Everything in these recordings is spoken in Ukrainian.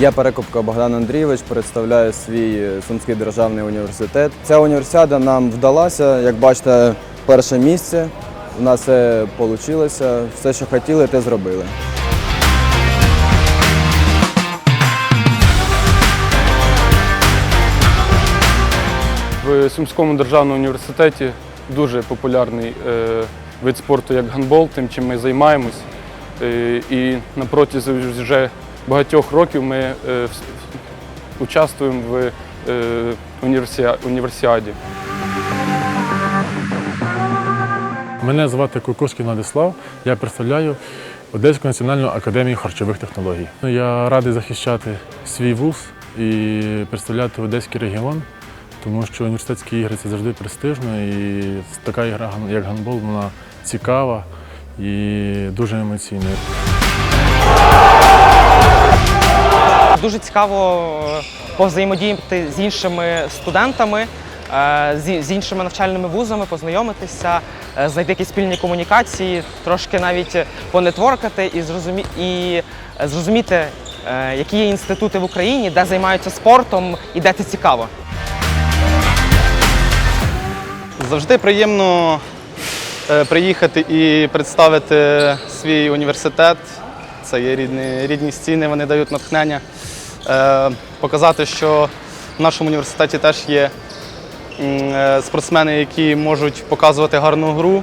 Я Перекупко Богдан Андрійович, представляю свій е, Сумський державний університет. Ця універсіада нам вдалася. Як бачите, перше місце. У нас все вийшло. Все, що хотіли, те зробили. В Сумському державному університеті дуже популярний е, вид спорту як гандбол, тим, чим ми займаємось. Е, і на протязі вже багатьох років ми е, участвуємо в е, універсіа- універсіаді. Мене звати Куковський Владислав, я представляю Одеську національну академію харчових технологій. Я радий захищати свій вуз і представляти Одеський регіон, тому що університетські ігри це завжди престижно, і така ігра, як гандбол, вона цікава і дуже емоційна. Дуже цікаво е, повзаємодіяти з іншими студентами, е, з іншими навчальними вузами, познайомитися, е, знайти якісь спільні комунікації, трошки навіть понетворкати і зрозумі... і зрозуміти, які є інститути в Україні, де займаються спортом і де це цікаво. Завжди приємно приїхати і представити свій університет. Це є рідні, рідні стіни, вони дають натхнення. Е, Показати, що в нашому університеті теж є е, спортсмени, які можуть показувати гарну гру.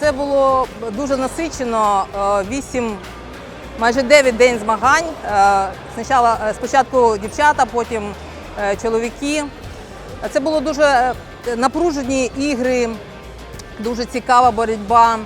Це було дуже насичено. е, Вісім, майже дев'ять день змагань. Спочатку, дівчата, потім чоловіки. Це було дуже напружені ігри, дуже цікава боротьба.